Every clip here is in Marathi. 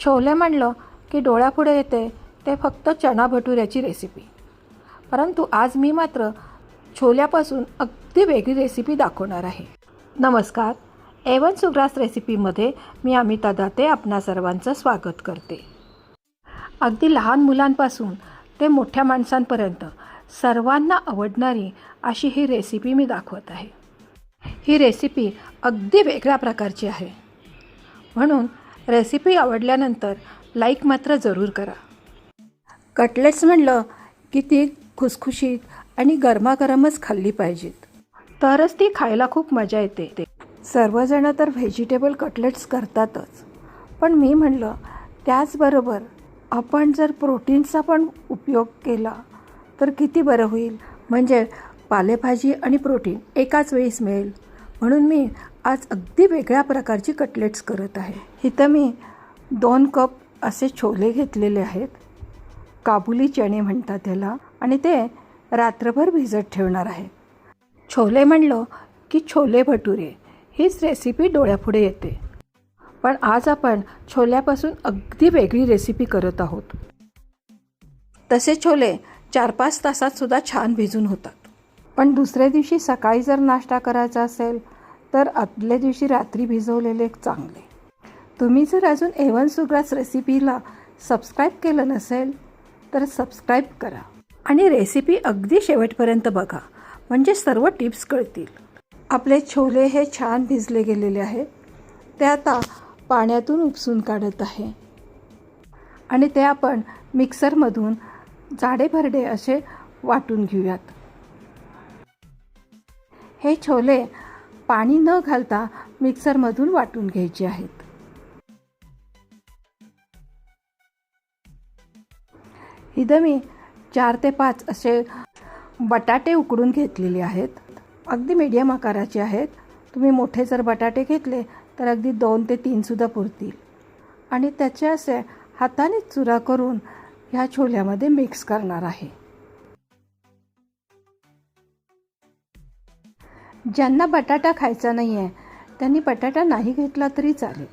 छोले म्हणलं की डोळ्यापुढे येते ते फक्त चणा भटुऱ्याची रेसिपी परंतु आज मी मात्र छोल्यापासून अगदी वेगळी रेसिपी दाखवणार आहे. नमस्कार. एवन सुग्रास रेसिपीमध्ये मी अमिता दाते आपणा सर्वांचं स्वागत करते. अगदी लहान मुलांपासून ते मोठ्या माणसांपर्यंत सर्वांना आवडणारी अशी ही रेसिपी मी दाखवत आहे. ही रेसिपी अगदी वेगळ्या प्रकारची आहे. म्हणून रेसिपी आवडल्यानंतर लाईक मात्र जरूर करा. कटलेट्स म्हणलं की ती खुसखुशीत आणि गरमागरमच खाल्ली पाहिजेत. तरच ती खायला खूप मजा येते. सर्वजणं तर व्हेजिटेबल कटलेट्स करतातच. पण मी म्हणलं त्याचबरोबर आपण जर प्रोटीन्सचा पण उपयोग केला तर किती बरं होईल? म्हणजे पालेभाजी आणि प्रोटीन एकाच वेळीस मिळेल. म्हणून मी आज अगदी वेगळ्या प्रकारची कटलेट्स करत आहे. इथं मी दोन कप असे छोले घेतलेले आहेत. काबुली चणे म्हणतात त्याला आणि ते रात्रभर भिजत ठेवणार आहे. छोले म्हणलं की छोले भटुरे हीच रेसिपी डोळ्यापुढे येते. पण आज आपण छोल्यापासून अगदी वेगळी रेसिपी करत आहोत. तसे छोले चार पाच तासात सुद्धा छान भिजून होतात. पण दुसऱ्या दिवशी सकाळी जर नाश्ता करायचा असेल तर आदल्या दिवशी रात्री भिजवलेले चांगले. तुम्ही जर अजून एवन सुग्रास रेसिपीला सबस्क्राईब केलं नसेल तर सबस्क्राईब करा. आणि रेसिपी अगदी शेवटपर्यंत बघा म्हणजे सर्व टिप्स कळतील. आपले छोले हे छान भिजले गेलेले आहेत. ते आता पाण्यातून उपसून काढत आहे. आणि ते आपण मिक्सरमधून जाडे भरडे असे वाटून घेऊयात. हे छोले पाणी न घालता मिक्सरमधून वाटून घ्यायचे आहेत. इथं मी चार ते पाच असे बटाटे उकडून घेतलेले आहेत. अगदी मीडियम आकाराचे आहेत. तुम्ही मोठे जर बटाटे घेतले तर अगदी दोन ते तीनसुद्धा पुरतील. आणि त्याचे असे हाताने चुरा करून ह्या छोल्यामध्ये मिक्स करणार आहे. ज्यांना बटाटा खायचा नाही आहे त्यांनी बटाटा नाही घेतला तरी चालेल.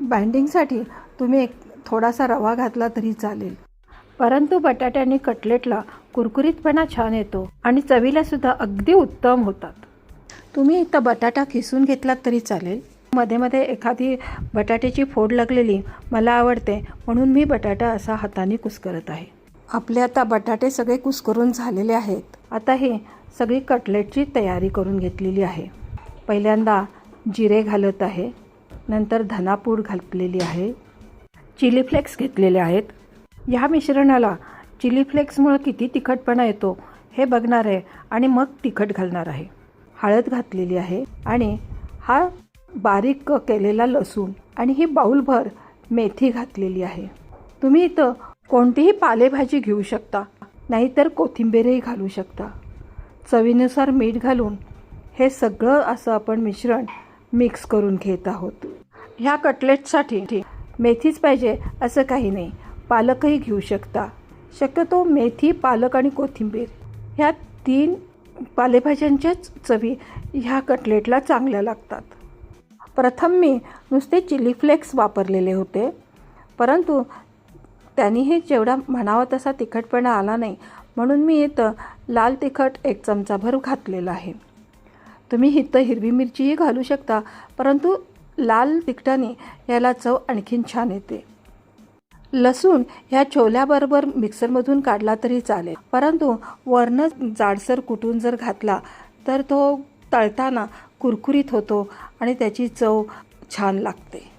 बाइंडिंगसाठी तुम्ही एक थोडासा रवा घातला तरी चालेल. परंतु बटाट्याने कटलेटला कुरकुरीतपणा छान येतो आणि चवीलासुद्धा अगदी उत्तम होतात. तुम्ही इथं बटाटा खिसून घेतलात तरी चालेल. मध्ये मध्ये एखादी बटाट्याची फोड लागलेली मला आवडते म्हणून मी बटाटा असा हाताने कुस्करत आहे. आपले आता बटाटे सगळे कुस्करून झालेले आहेत. आता हे सगळी कटलेटची तयारी करून घेतलेली आहे. पहिल्यांदा जिरे घालत आहे. नंतर धनापूड घातलेली आहे. चिली फ्लेक्स घेतलेले आहेत. ह्या मिश्रणाला चिली फ्लेक्समुळं किती तिखटपणा येतो हे बघणार आहे आणि मग तिखट घालणार आहे. हळद घातलेली आहे आणि हा बारीक केलेला लसूण आणि ही बाऊलभर मेथी घातलेली आहे. तुम्ही इथं कोणतीही पालेभाजी घेऊ शकता नाहीतर कोथिंबीरही घालू शकता. चवीनुसार मीठ घालून हे सगळं असं आपण मिश्रण मिक्स करून घेत आहोत. ह्या कटलेटसाठी मेथीच पाहिजे असं काही नाही. पालकही घेऊ शकता. शक्यतो मेथी पालक आणि कोथिंबीर ह्या तीन पालेभाज्यांच्याच चवी ह्या कटलेटला चांगल्या लागतात. प्रथम मी नुसते चिली फ्लेक्स वापरलेले होते परंतु त्यांनीही जेवढा म्हणावा तसा तिखटपणा आला नाही. म्हणून मी इथं लाल तिखट एक चमचाभर घातलेला आहे. तुम्ही इथं हिरवी मिरचीही घालू शकता परंतु लाल तिखटाने याला चव आणखीन छान येते. लसूण ह्या छोल्याबरोबर मिक्सरमधून काढला तरी चालेल परंतु वरनं जाडसर कुटून जर घातला तर तो तळताना कुरकुरीत होतो आणि त्याची चव छान लागते.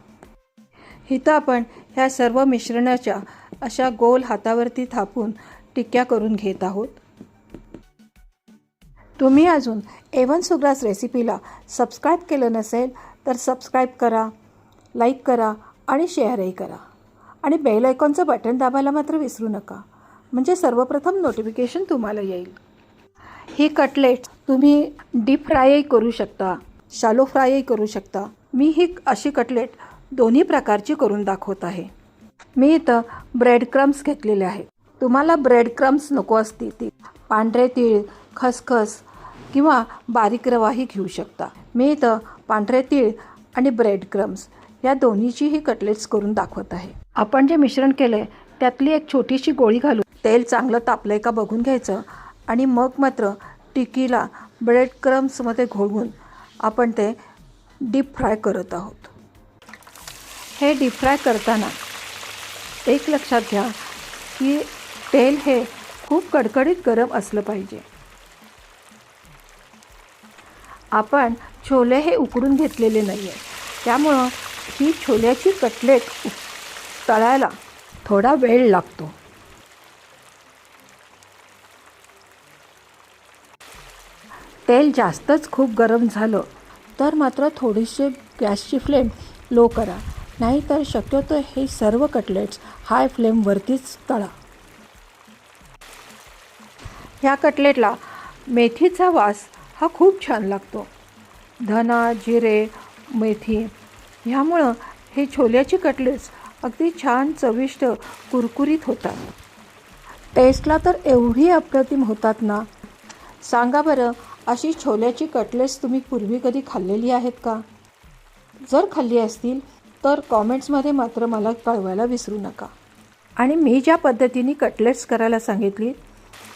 इथं आपण ह्या सर्व मिश्रणाच्या अशा गोल हातावरती थापून टिक्क्या करून घेत आहोत. तुम्ही अजून एवन सुग्रास रेसिपीला सबस्क्राईब केलं नसेल तर सबस्क्राईब करा लाईक करा आणि शेअरही करा. आणि बेल आयकॉनचं बटन दाबायला मात्र विसरू नका. म्हणजे सर्वप्रथम नोटिफिकेशन तुम्हाला येईल. ही कटलेट तुम्ही डीप फ्रायही करू शकता शालो फ्रायही करू शकता. मी ही अशी कटलेट दोन्ही प्रकारची करून दाखवत आहे. मी इथं ब्रेड क्रम्स घेतलेले आहे. तुम्हाला ब्रेड क्रम्स नको असतील ती. पांढरे तीळ खसखस किंवा बारीक रवाही घेऊ शकता. मी इथं पांढरे तीळ आणि ब्रेड क्रम्स या दोन्हीचीही कटलेट्स करून दाखवत आहे. आपण जे मिश्रण केलं आहे त्यातली एक छोटीशी गोळी घालून तेल चांगलं तापलं आहे का बघून घ्यायचं आणि मग मात्र टिकीला ब्रेड क्रम्समध्ये घोळवून आपण ते डीप फ्राय करत आहोत. हे डीफ्राय करताना एक लक्षात घ्या की तेल हे खूप कडकडीत गरम असलं पाहिजे. आपण छोले हे उकडून घेतलेले नाही आहे त्यामुळं ही छोल्याची कटलेट तळायला थोडा वेळ लागतो. तेल जास्तच खूप गरम झालं तर मात्र थोडीशी गॅसची फ्लेम लो करा. नाहीतर शक्यतो हे सर्व कटलेट्स हाय फ्लेमवरतीच तळा. ह्या कटलेटला मेथीचा वास हा खूप छान लागतो. धना जिरे मेथी ह्यामुळं हे छोल्याची कटलेट्स अगदी छान चविष्ट कुरकुरीत होतात. टेस्टला तर एवढी अप्रतिम होतात ना? सांगा बरं अशी छोल्याची कटलेट्स तुम्ही पूर्वी कधी खाल्लेली आहेत का? जर खाल्ली असतील तर कॉमेंट्समध्ये मात्र मला कळवायला विसरू नका. आणि मी ज्या पद्धतीने कटलेट्स करायला सांगितली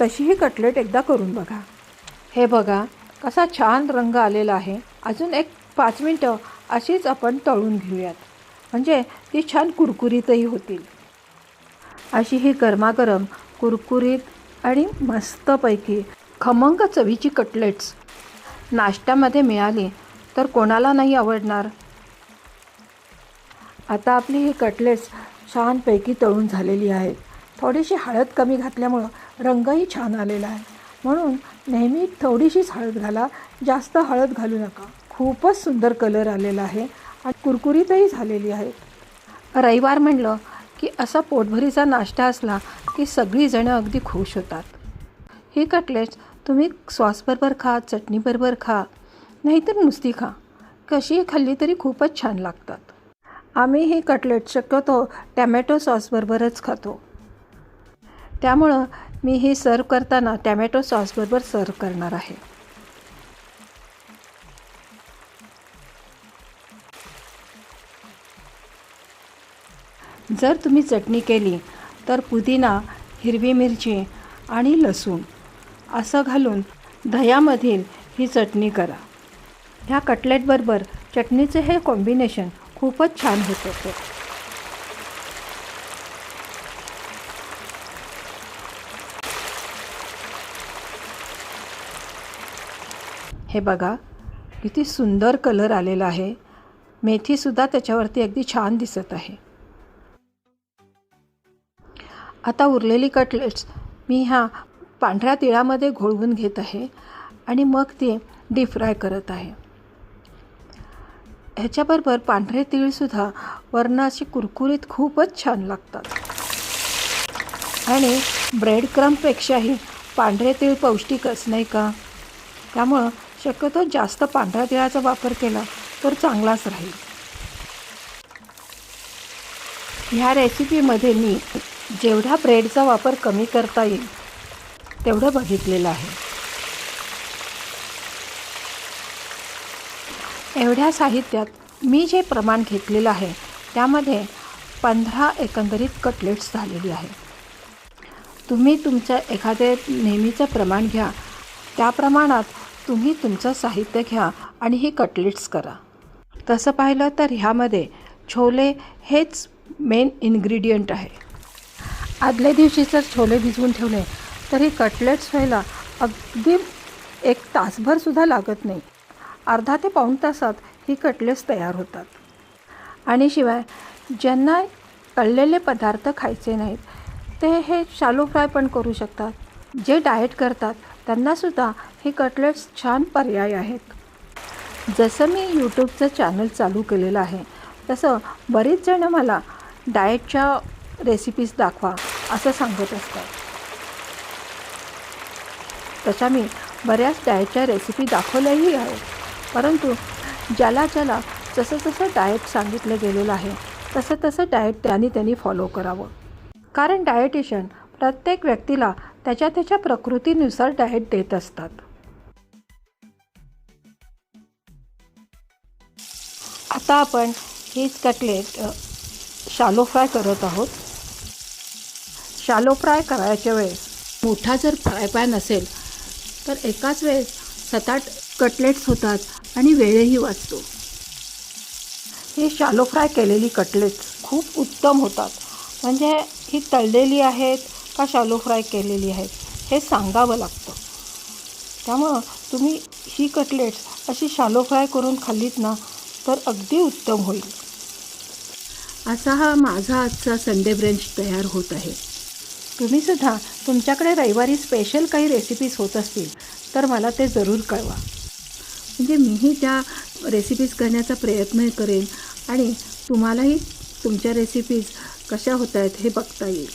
तशीही कटलेट एकदा करून बघा. हे बघा कसा छान रंग आलेला आहे. अजून एक पाच मिनटं अशीच आपण तळून घेऊयात. म्हणजे ती छान कुरकुरीतही होतील. अशी ही गरमागरम कुरकुरीत आणि मस्तपैकी खमंग चवीची कटलेट्स नाश्त्यामध्ये मिळाली तर कोणाला नाही आवडणार. आता आपली ही कटलेट्स छानपैकी तळून झालेली आहेत. थोडीशी हळद कमी घातल्यामुळं रंगही छान आलेला आहे. म्हणून नेहमी थोडीशीच हळद घाला जास्त हळद घालू नका. खूपच सुंदर कलर आलेला आहे आणि कुरकुरीतही झालेली आहे. रविवार म्हणलं की असा पोटभरीचा नाश्ता असला की सगळीजणं अगदी खुश होतात. ही कटलेट्स तुम्ही सॉसबरोबर खा चटणीबरोबर खा नाहीतर नुसती खा. कशीही खाल्ली तरी खूपच छान लागतात. आम्ही ही कटलेट शक्यतो टॅमॅटो सॉसबरोबरच खातो. त्यामुळं मी ही सर्व करताना टॅमॅटो सॉसबरोबर सर्व करणार आहे. जर तुम्ही चटणी केली तर पुदिना हिरवी मिरची आणि लसूण असं घालून दह्यामधील ही चटणी करा. ह्या कटलेटबरोबर चटणीचं हे कॉम्बिनेशन खूपच छान होत होतं हे बघा किती सुंदर कलर आलेला आहे. मेथीसुद्धा त्याच्यावरती अगदी छान दिसत आहे. आता उरलेली कटलेट्स मी ह्या पांढऱ्या तिळामध्ये घोळवून घेत आहे आणि मग ते डीप फ्राय करत आहे. ह्याच्याबरोबर पांढरे तीळसुद्धा वरनं अशी कुरकुरीत खूपच छान लागतात. आणि ब्रेड क्रमपेक्षाही पांढरे तीळ पौष्टिकच नाही का? त्यामुळं शक्यतो जास्त पांढऱ्या तिळाचा वापर केला तर चांगलाच राहील. ह्या रेसिपीमध्ये मी जेवढा ब्रेडचा वापर कमी करता येईल तेवढं बघितलेलं आहे. एवढ्या साहित्यात मी जे प्रमाण घेतलेलं आहे त्यामध्ये पंधरा एकंदरीत कटलेट्स झालेली आहे. तुम्ही तुमचं एखादे नेहमीचं प्रमाण घ्या त्या प्रमाणात तुम्ही तुमचं साहित्य घ्या आणि ही कटलेट्स करा. तसं पाहिलं तर ह्यामध्ये छोले हेच मेन इन्ग्रेडियंट आहे. आदल्या दिवशी जर छोले भिजवून ठेवले तरी कटलेट्स व्हायला अगदी एक तासभरसुद्धा लागत नाही. अर्धा ते पाऊण तासात ही कटलेट्स तयार होतात. आणि शिवाय ज्यांना तळलेले पदार्थ खायचे नाहीत ते हे शालो फ्राय पण करू शकतात. जे डाएट करतात त्यांनासुद्धा हे कटलेट्स छान पर्याय आहेत. जसं मी यूट्यूबचं चॅनल चालू केलेलं आहे तसं बरीच जणं मला डाएटच्या रेसिपीज दाखवा असं सांगत असतात. तशा मी बऱ्याच डाएटच्या रेसिपी दाखवल्याही आहेत. परंतु ज्याला ज्याला जसं जसं डाएट सांगितलं गेलेलं आहे तसं तसं डाएट त्यांनी त्यांनी फॉलो करावं. कारण डायटिशियन प्रत्येक व्यक्तीला त्याच्या त्याच्या प्रकृतीनुसार डाएट देत असतात. आता आपण हीच कटलेट शालो फ्राय करत आहोत. शालो फ्राय करायच्या वेळेस मोठा जर फ्राय पॅन असेल तर एकाच वेळेस सात आठ कटलेट्स होतात. आणि वेळही वाचतो. ही शालो फ्राय केलेली कटलेट्स खूप उत्तम होतात. म्हणजे ही तळलेली आहेत का शालो फ्राय केलेली आहेत हे सांगावं लागतं. त्यामुळं तुम्ही ही कटलेट्स अशी शालो फ्राय करून खाल्लीत ना तर अगदी उत्तम होईल. असा हा माझा आजचा संडे ब्रंच तयार होत आहे. तुम्हीसुद्धा तुमच्याकडे रविवारी स्पेशल काही रेसिपीज होत असतील तर मला ते जरूर कळवा. म्हणजे मीही त्या रेसिपीज करण्याचा प्रयत्न करेन. आणि तुम्हालाही तुमच्या रेसिपीज कशा होत आहेत हे बघता येईल.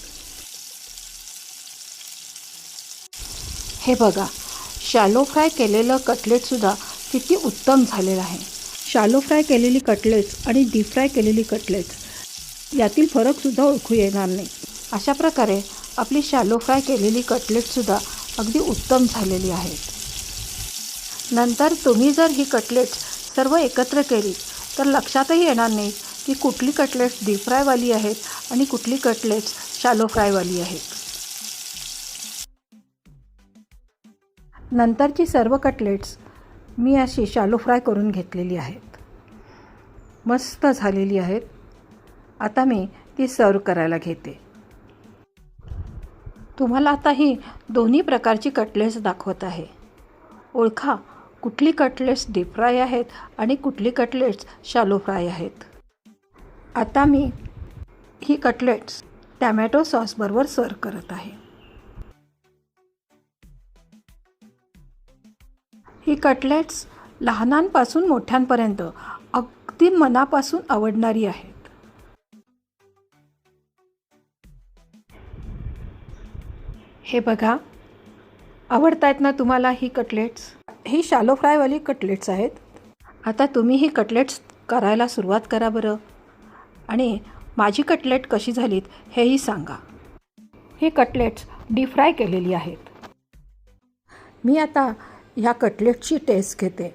हे बघा शॅलो फ्राय केलेलं कटलेटसुद्धा किती उत्तम झालेलं आहे. शॅलो फ्राय केलेली कटलेट्स आणि डीप फ्राय केलेली कटलेट्स यातील फरकसुद्धा ओळखू येणार नाही. अशा प्रकारे आपली शॅलो फ्राय केलेली कटलेटसुद्धा अगदी उत्तम झालेली आहेत. नंतर तुम्ही जर ही कटलेट्स सर्व एकत्र केली तर लक्षातही येणार नाही की कुठली कटलेट्स डीप फ्रायवाली आहेत आणि कुठली कटलेट्स शॅलो फ्रायवाली आहेत. नंतरची सर्व कटलेट्स मी अशी शालो फ्राय करून घेतलेली आहेत. मस्त झालेली आहेत. आता मी ती सर्व करायला घेते. तुम्हाला आता ही दोन्ही प्रकारची कटलेट्स दाखवत आहे. ओळखा कुठली कटलेट्स डीप फ्राय आहेत आणि कुठली कटलेट्स शालो फ्राय आहेत. आता मी ही कटलेट्स टॅमॅटो सॉसबरोबर सर्व करत आहे. ही कटलेट्स लहानांपासून मोठ्यांपर्यंत अगदी मनापासून आवडणारी आहेत. हे बघा आवडतायत ना तुम्हाला ही कटलेट्स? ही शालो फ्रायवाली कटलेट्स आहेत. आता तुम्ही ही कटलेट्स करायला सुरुवात करा बरं. आणि माझी कटलेट कशी झालीत हेही सांगा. ही कटलेट्स डीप फ्राय केलेली आहेत. मी आता ह्या कटलेटची टेस्ट घेते.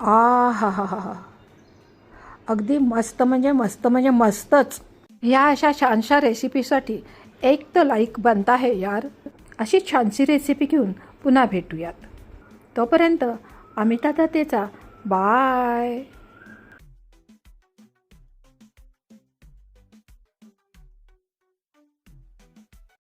आ हा हा हा हा अगदी मस्त म्हणजे मस्त म्हणजे मस्तच. ह्या अशा छानशा रेसिपीसाठी एक तर लाईक बनता आहे यार. अशी छानशी रेसिपी घेऊन पुन्हा भेटूयात. तोपर्यंत अमिता दत्तेचा बाय